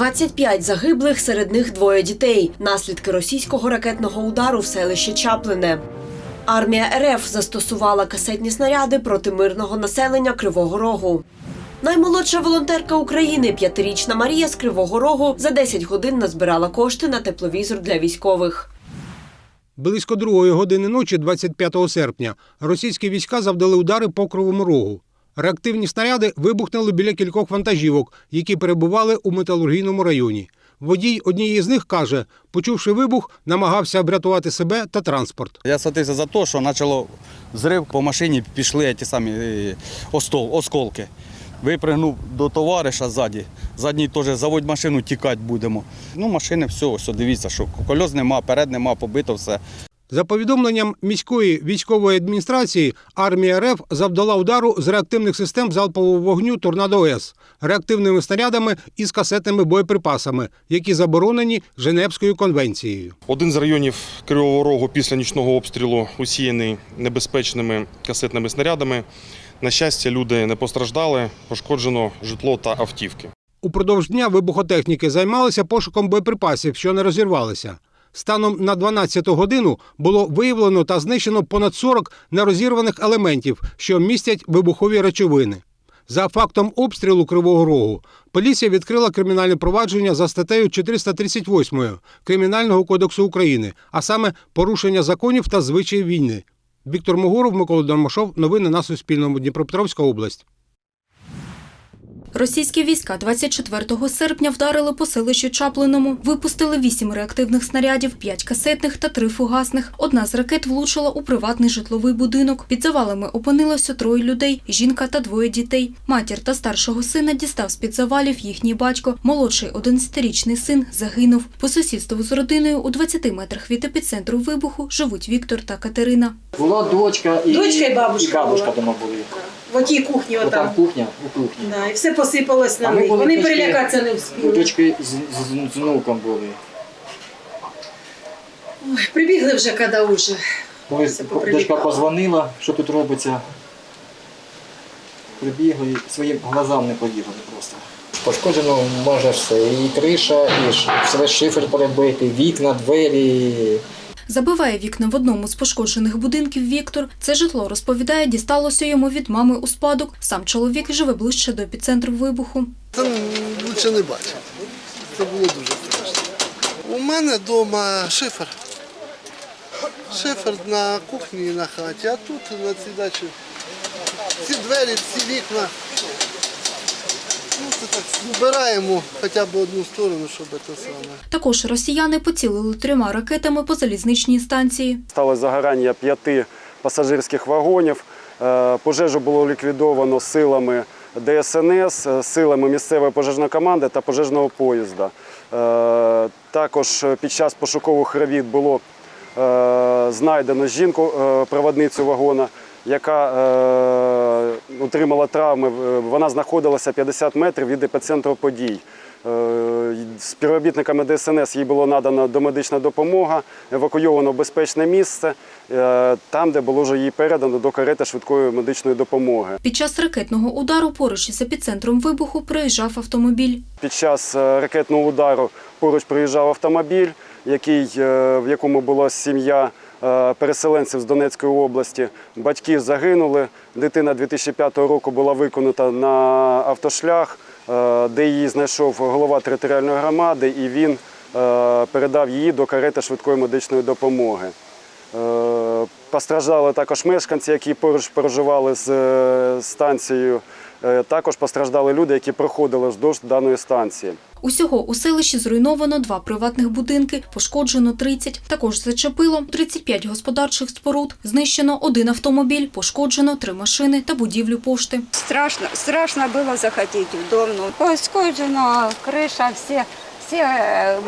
25 загиблих, серед них двоє дітей. Наслідки російського ракетного удару в селищі Чаплине. Армія РФ застосувала касетні снаряди проти мирного населення Кривого Рогу. Наймолодша волонтерка України, п'ятирічна Марія з Кривого Рогу, за 10 годин назбирала кошти на тепловізор для військових. Близько другої години ночі, 25 серпня, російські війська завдали удари по Кривому Рогу. Реактивні снаряди вибухнули біля кількох вантажівок, які перебували у металургійному районі. Водій однієї з них каже, почувши вибух, намагався врятувати себе та транспорт. Я схватився за те, що почало зрив по машині, пішли ті самі е, осколки. Випригнув до товариша ззаді. Задній теж заводь машину, тікати будемо. Ну, машини, все, ось дивіться, що кольос нема, перед нема, побито все. За повідомленням міської військової адміністрації, армія РФ завдала удару з реактивних систем залпового вогню Торнадо С реактивними снарядами із касетними боєприпасами, які заборонені Женевською конвенцією. Один з районів Кривого Рогу після нічного обстрілу усіяний небезпечними касетними снарядами. На щастя, люди не постраждали, пошкоджено житло та автівки. Упродовж дня вибухотехніки займалися пошуком боєприпасів, що не розірвалися. Станом на 12 годину було виявлено та знищено понад 40 нерозірваних елементів, що містять вибухові речовини. За фактом обстрілу Кривого Рогу поліція відкрила кримінальне провадження за статтею 438 Кримінального кодексу України, а саме порушення законів та звичаїв війни. Віктор Могоров, Микола Дармашов. Новини на Суспільному. Дніпропетровська область. Російські війська 24 серпня вдарили по селищу Чаплиному, випустили вісім реактивних снарядів, п'ять касетних та три фугасних. Одна з ракет влучила у приватний житловий будинок. Під завалами опинилося троє людей: жінка та двоє дітей. Матір та старшого сина дістав з-під завалів їхній батько. Молодший 11-річний син загинув. По сусідству з родиною у 20 метрах від епіцентру вибуху живуть Віктор та Катерина. Була дочка і, Дочка і бабушка і бабушка була. дома були. В отій кухні Отам отам. кухня, у кухні. Да, і все посипалось на А ми них. були Вони пішки. перелякатися не У встигли. дочки з, з, з внуком були. Ой, Прибігли вже коли уже. Коли Все дочка поприлітало. позвонила, що тут робиться. Прибігли і своїм глазам не повірили просто. Пошкоджено майже все. І криша, і ш- все шифер перебитий, вікна, двері. Забиває вікна в одному з пошкоджених будинків Віктор. Це житло, розповідає, дісталося йому від мами у спадок. Сам чоловік живе ближче до епіцентру вибуху. Це лучше не бачити. Це було дуже страшно. У мене вдома шифер. Шифер на кухні і на хаті, а тут на цій дачі ці двері, ці вікна. Так вбираємо хоча б одну сторону, щоб це саме. Також росіяни поцілили трьома ракетами по залізничній станції. Сталося загорання п'яти пасажирських вагонів. Е, Пожежу було ліквідовано силами ДСНС, е, силами місцевої пожежної команди та пожежного поїзда. Е, Також під час пошукових робіт було знайдено жінку, проводницю вагона, яка отримала травми. Е, Вона знаходилася 50 метрів від епіцентру подій. Е, Співробітниками ДСНС їй було надано домедична допомога, евакуйовано в безпечне місце, е, там, де було вже їй передано до карети швидкої медичної допомоги. Під час ракетного удару поруч із епіцентром вибуху проїжджав автомобіль. Під час е, ракетного удару поруч приїжджав автомобіль, який, е, в якому була сім'я е, переселенців з Донецької області. Батьки загинули. Дитина 2005 року була виконана на автошлях, е, де її знайшов голова територіальної громади, і він е, передав її до карети швидкої медичної допомоги. Е, Постраждали також мешканці, які поруч проживали з е, станцією. Е, Також постраждали люди, які проходили вздовж даної станції. Усього у селищі зруйновано два приватних будинки, пошкоджено 30. Також зачепило 35 господарчих споруд. Знищено один автомобіль, пошкоджено три машини та будівлю пошти. Страшно, страшно было заходить в дом. Ну, пошкоджена крыша, все, все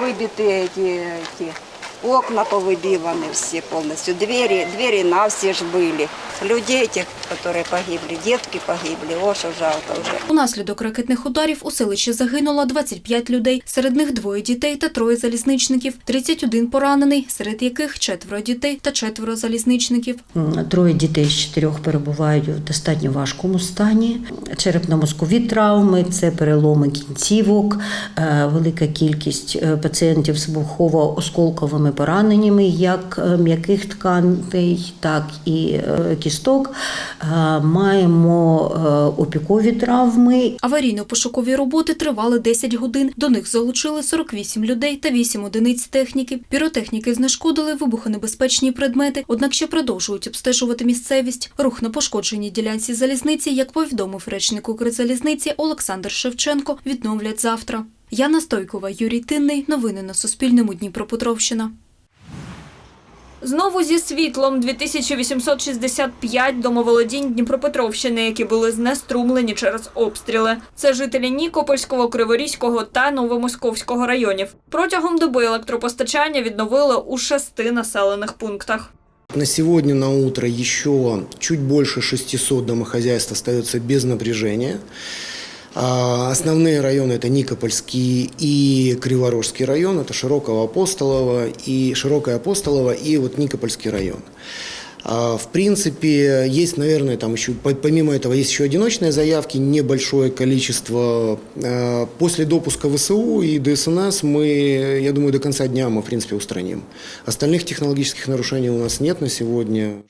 э, выбиты эти, эти Окна повыбиваны все полностью, двери, двери на все ж были. Людей этих, которые погибли, детки погибли, о, что жалко уже. Унаслідок ракетних ударів у селищі загинуло 25 людей, серед них двоє дітей та троє залізничників, 31 поранений, серед яких четверо дітей та четверо залізничників. М, Троє дітей з чотирьох перебувають в достатньо важкому стані. Черепно-мозкові травми, це переломи кінцівок, е, велика кількість е, пацієнтів з вибухово-осколковими пораненнями, як е, м'яких тканей, так і е, кісток. Е, Маємо опікові травми Аварійно-пошукові роботи тривали 10 годин. До них залучили 48 людей та 8 одиниць техніки. Піротехніки знешкодили вибухонебезпечні предмети, однак ще продовжують обстежувати місцевість. Рух на пошкодженій ділянці залізниці, як повідомив речник Укрзалізниці Олександр Шевченко, відновлять завтра. Яна Стойкова, Юрій Тинний. Новини на Суспільному. Дніпропетровщина. Знову зі світлом 2865 домоволодінь Дніпропетровщини, які були знеструмлені через обстріли. Це жителі Нікопольського, Криворізького та Новомосковського районів. Протягом доби електропостачання відновили у шести населених пунктах. На сегодня на утро еще чуть больше 600 домохозяйств остается без напряжения. А, Основные районы это Никопольский и Криворожский район, это Широкого Апостолова и Широкое Апостолово и вот Никопольский район. А, В принципе, есть, наверное, там еще, по- помимо этого, есть еще одиночные заявки, небольшое количество. А, После допуска ВСУ и ДСНС мы, я думаю, до конца дня мы, в принципе, устраним. Остальных технологических нарушений у нас нет на сегодня.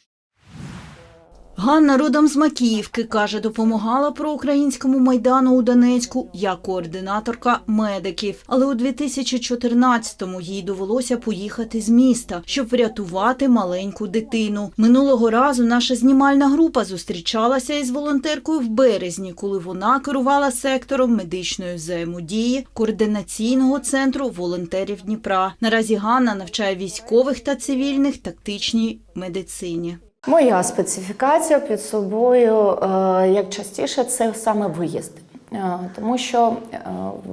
Ганна родом з Макіївки, каже, допомагала проукраїнському майдану у Донецьку як координаторка медиків. Але у 2014-му їй довелося поїхати з міста, щоб врятувати маленьку дитину. Минулого разу наша знімальна група зустрічалася із волонтеркою в березні, коли вона керувала сектором медичної взаємодії координаційного центру волонтерів Дніпра. Наразі Ганна навчає військових та цивільних тактичній медицині. Моя специфікація під собою, е, як частіше, це саме виїзди. Е, Тому що е,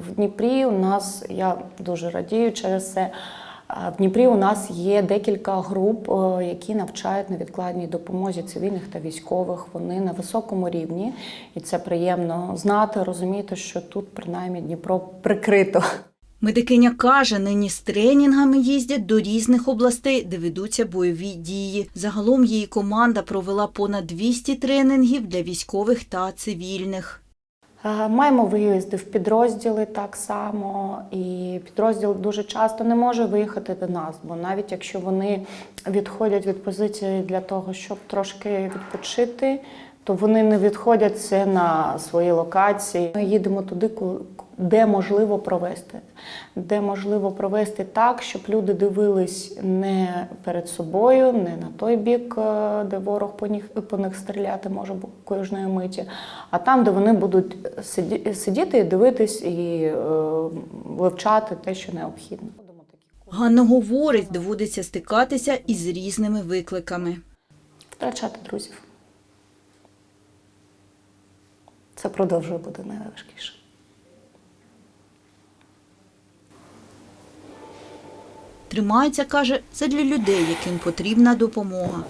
в Дніпрі у нас, я дуже радію через це, в Дніпрі у нас є декілька груп, які навчають невідкладній допомозі цивільних та військових. Вони на високому рівні, і це приємно знати, розуміти, що тут принаймні Дніпро прикрито. Медикиня каже, нині з тренінгами їздять до різних областей, де ведуться бойові дії. Загалом її команда провела понад 200 тренінгів для військових та цивільних. Е, Маємо виїзди в підрозділи так само, і підрозділ дуже часто не може виїхати до нас, бо навіть якщо вони відходять від позиції для того, щоб трошки відпочити, то вони не відходять це на свої локації. Ми їдемо туди, де можливо провести, де можливо провести так, щоб люди дивились не перед собою, не на той бік, е, де ворог по них, по них стріляти може кожної миті, а там, де вони будуть сидіти і дивитись і е, вивчати те, що необхідно. Ганна говорить, доводиться стикатися із різними викликами. Втрачати друзів. Це продовжує бути найважкіше. Тримається, каже, це для людей, яким потрібна допомога.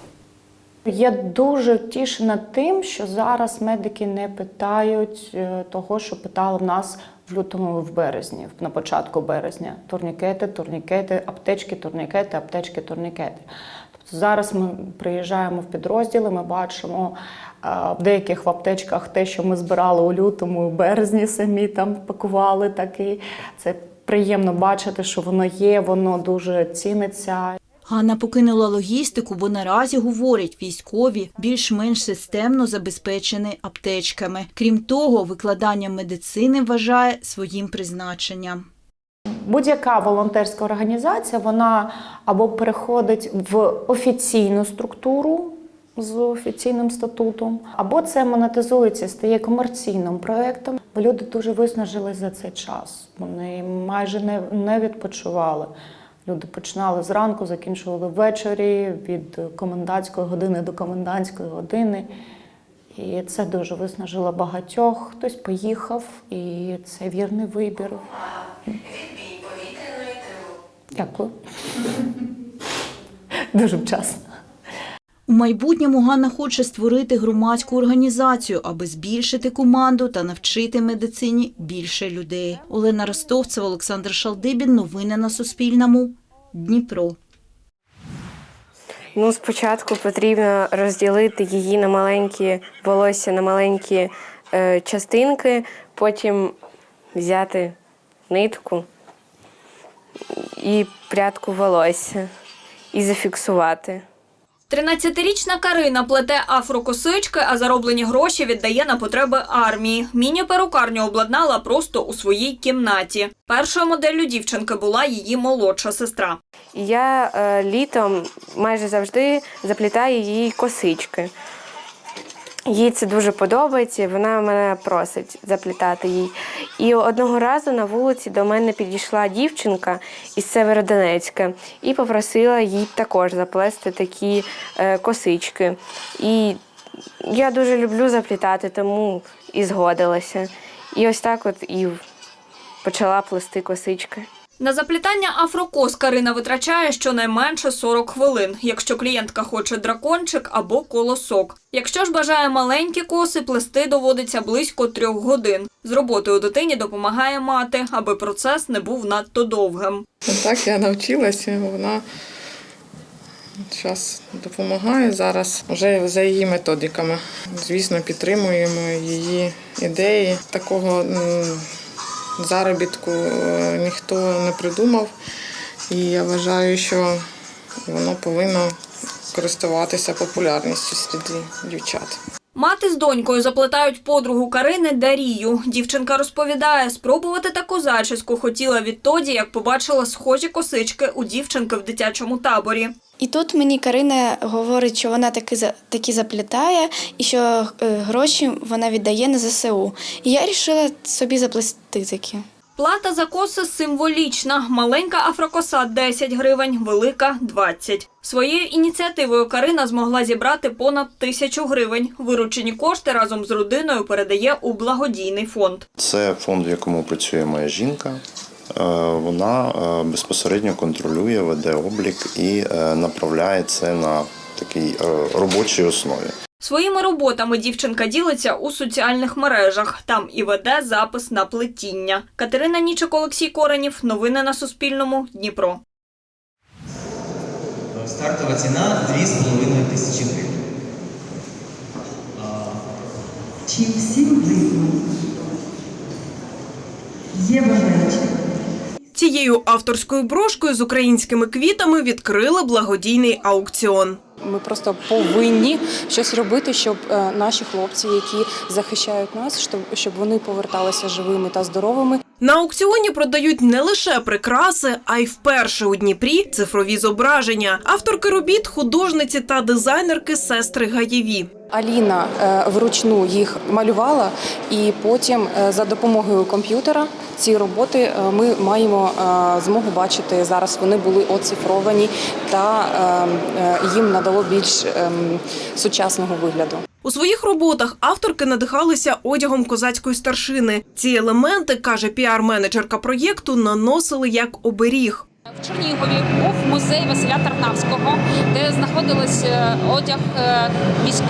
Я дуже тішена тим, що зараз медики не питають е, того, що питали в нас в лютому в березні, на початку березня. Турнікети, турнікети, аптечки, турнікети, аптечки, турнікети. Тобто зараз ми приїжджаємо в підрозділи, ми бачимо е, в деяких в аптечках те, що ми збирали у лютому і березні, самі там пакували таки. Це приємно бачити, що воно є, воно дуже ціниться. Ганна покинула логістику, бо наразі говорять, військові більш-менш системно забезпечені аптечками. Крім того, викладання медицини вважає своїм призначенням. Будь-яка волонтерська організація вона або переходить в офіційну структуру з офіційним статутом, або це монетизується, стає комерційним проєктом. Бо люди дуже виснажились за цей час. Вони майже не, не відпочивали. Люди починали зранку, закінчували ввечері від комендантської години до комендантської години. І це дуже виснажило багатьох. Хтось поїхав, і це вірний вибір. Дякую. дуже вчасно. У майбутньому Ганна хоче створити громадську організацію, аби збільшити команду та навчити медицині більше людей. Олена Ростовцева, Олександр Шалдибін. Новини на Суспільному. Дніпро. Ну, спочатку потрібно розділити її на маленькі волосся, на маленькі е, частинки, потім взяти нитку і прядку волосся і зафіксувати. 13-річна Карина плете афрокосички, а зароблені гроші віддає на потреби армії. Міні-перукарню обладнала просто у своїй кімнаті. Першою моделлю дівчинки була її молодша сестра. Я е, літом майже завжди заплітаю її косички. Їй це дуже подобається, вона мене просить заплітати їй. І одного разу на вулиці до мене підійшла дівчинка із Северодонецька і попросила їй також заплести такі е, косички. І я дуже люблю заплітати, тому і згодилася. І ось так от і почала плести косички. На заплітання афрокос Карина витрачає щонайменше 40 хвилин, якщо клієнтка хоче дракончик або колосок. Якщо ж бажає маленькі коси, плести доводиться близько трьох годин. З роботою дитині допомагає мати, аби процес не був надто довгим. Так я навчилася, вона зараз допомагає зараз вже за її методиками. Звісно, підтримуємо її ідеї. Такого заробітку е, ніхто не придумав. І я вважаю, що воно повинно користуватися популярністю серед дівчат. Мати з донькою заплетають подругу Карини Дарію. Дівчинка розповідає, спробувати таку зачіску хотіла відтоді, як побачила схожі косички у дівчинки в дитячому таборі. І тут мені Карина говорить, що вона таки таки заплітає і що е, гроші вона віддає на ЗСУ. І я вирішила собі заплести такі. Плата за коси символічна. Маленька афрокоса 10 гривень, велика 20. Своєю ініціативою Карина змогла зібрати понад тисячу гривень. Виручені кошти разом з родиною передає у благодійний фонд. Це фонд, в якому працює моя жінка. Е, Вона е, безпосередньо контролює, веде облік і е, направляє це на такій робочій основі. Своїми роботами дівчинка ділиться у соціальних мережах. Там і веде запис на плетіння. Катерина Нічик, Олексій Коренів. Новини на Суспільному. Дніпро. Стартова ціна 2,5 тисячі гривень. Чи всім видно? Є бажаючі? Цією авторською брошкою з українськими квітами відкрили благодійний аукціон. Ми просто повинні щось робити, щоб е, наші хлопці, які захищають нас, щоб, вони поверталися живими та здоровими. На аукціоні продають не лише прикраси, а й вперше у Дніпрі цифрові зображення. Авторки робіт, художниці та дизайнерки сестри Гаєві. Аліна е, вручну їх малювала, і потім е, за допомогою комп'ютера ці роботи ми маємо змогу бачити зараз. Вони були оцифровані та е, е, їм надало більш е, сучасного вигляду. У своїх роботах авторки надихалися одягом козацької старшини. Ці елементи, каже піар-менеджерка проєкту, наносили як оберіг. В Чернігові був музей Василя Тарнавського, де знаходилась е, одяг е,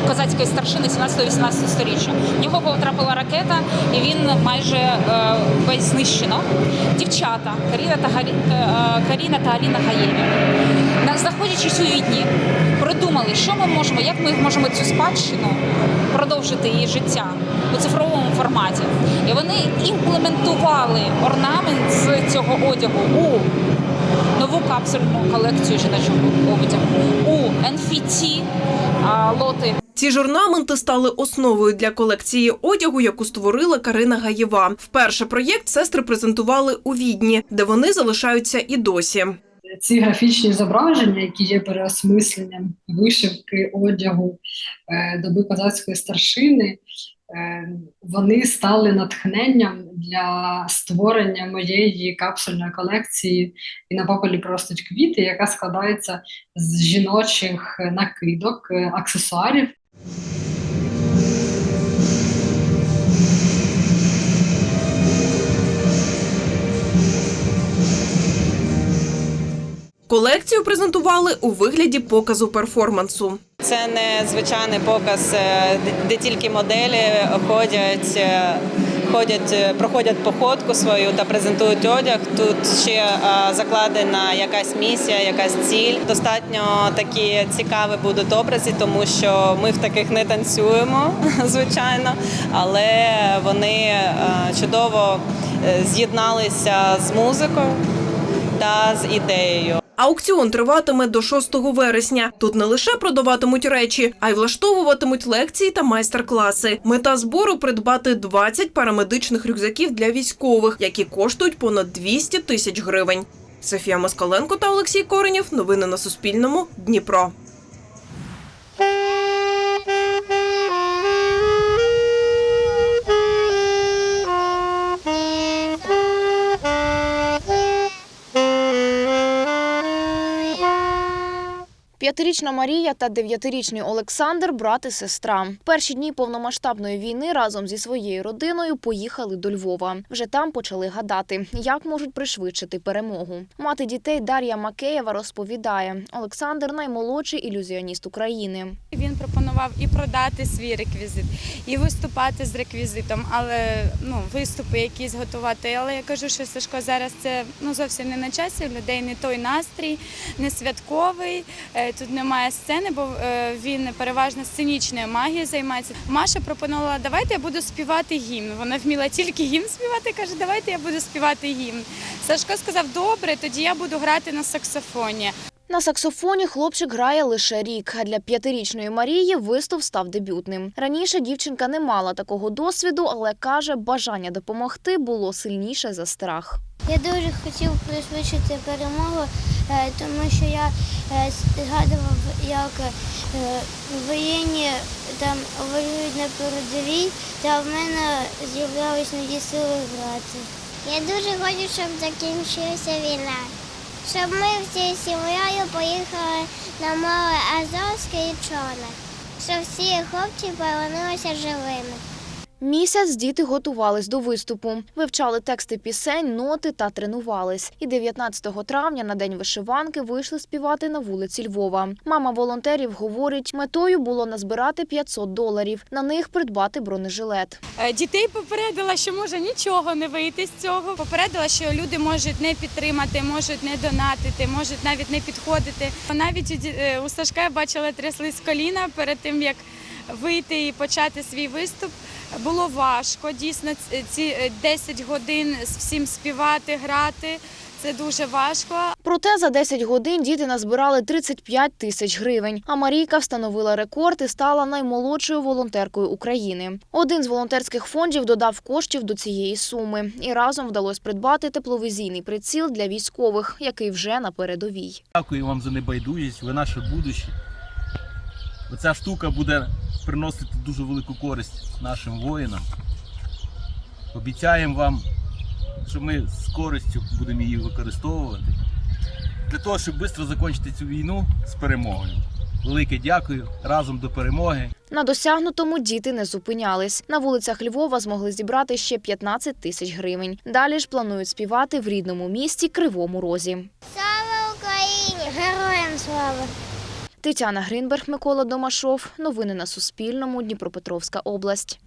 козацької старшини 17-18 сторіччя. В нього потрапила ракета, і він майже е, весь знищено. Дівчата Каріна та Каріна та Аліна Гаєві, знаходячись у Відні, продумали, що ми можемо, як ми можемо цю спадщину продовжити її життя у цифровому форматі. І вони імплементували орнамент з цього одягу у нову капсульну колекцію жіночого одягу у NFT лоти. Ці ж орнаменти стали основою для колекції одягу, яку створила Карина Гаєва. Вперше проєкт сестри презентували у Відні, де вони залишаються і досі. Ці графічні зображення, які є переосмисленням вишивки одягу е, доби козацької старшини, е, вони стали натхненням для створення моєї капсульної колекції і на попелі простуть квіти, яка складається з жіночих накидок, е, аксесуарів Колекцію презентували у вигляді показу перформансу. Це не звичайний показ, е, де- тільки моделі ходять, е, ходять, е, проходять походку свою та презентують одяг. Тут ще закладена якась місія, якась ціль. Достатньо такі цікаві будуть образи, тому що ми в таких не танцюємо, звичайно, але вони чудово з'єдналися з музикою та з ідеєю. Аукціон триватиме до 6 вересня. Тут не лише продаватимуть речі, а й влаштовуватимуть лекції та майстер-класи. Мета збору придбати 20 парамедичних рюкзаків для військових, які коштують понад 200 тисяч гривень. Софія Москаленко та Олексій Коренєв. Новини на Суспільному. Дніпро. П'ятирічна Марія та дев'ятирічний Олександр брат і сестра. Перші дні повномасштабної війни разом зі своєю родиною поїхали до Львова. Вже там почали гадати, як можуть пришвидшити перемогу. Мати дітей Дар'я Макеєва розповідає: Олександр наймолодший ілюзіоніст України. Він пропонував і продати свій реквізит, і виступати з реквізитом, але ну виступи якісь готувати. Але я кажу, що Сашко зараз це ну зовсім не на часі. Людей не той настрій, не святковий. Е, Тут немає сцени, бо е, він переважно сценічною магією займається. Маша пропонувала, давайте я буду співати гімн. Вона вміла тільки гімн співати. каже, давайте я буду співати гімн. Сашко сказав, добре, тоді я буду грати на саксофоні. На саксофоні хлопчик грає лише рік, а для п'ятирічної Марії виступ став дебютним. Раніше дівчинка не мала такого досвіду, але каже, бажання допомогти було сильніше за страх. Я дуже хотів пришвидшити перемогу, е, тому що я е, згадував, як е, воєнні там воюють на передовій, та в мене з'являлись нові сили грати. Я дуже хочу, щоб закінчилася війна. Щоб ми всією сім'єю поїхали на море Азовське і Чорне. Щоб всі хлопці повернулися живими. Місяць діти готувались до виступу, вивчали тексти пісень, ноти та тренувались. І 19 травня на день вишиванки вийшли співати на вулиці Львова. Мама волонтерів говорить, метою було назбирати 500 доларів. На них придбати бронежилет. Е, Дітей попередила, що може нічого не вийти з цього. Попередила, що люди можуть не підтримати, можуть не донатити, можуть навіть не підходити. Навіть у е, у Сашка я бачила тряслись коліна перед тим, як вийти і почати свій виступ. Було важко. Дійсно, ці е, 10 годин з всім співати, грати. Це дуже важко. Проте за 10 годин діти назбирали 35 тисяч гривень. А Марійка встановила рекорд і стала наймолодшою волонтеркою України. Один з волонтерських фондів додав коштів до цієї суми, і разом вдалося придбати тепловізійний приціл для військових, який вже на передовій. Дякую вам за небайдужість, ви наше будуще. Оця штука буде приносити дуже велику користь нашим воїнам. Обіцяємо вам, що ми з користю будемо її використовувати для того, щоб швидко закінчити цю війну з перемогою. Велике дякую разом до перемоги. На досягнутому діти не зупинялись. На вулицях Львова змогли зібрати ще 15 тисяч гривень. Далі ж планують співати в рідному місті Кривому Розі. Слава Україні! Героям слава! Тетяна Гринберг, Микола Домашов. Новини на Суспільному. Дніпропетровська область.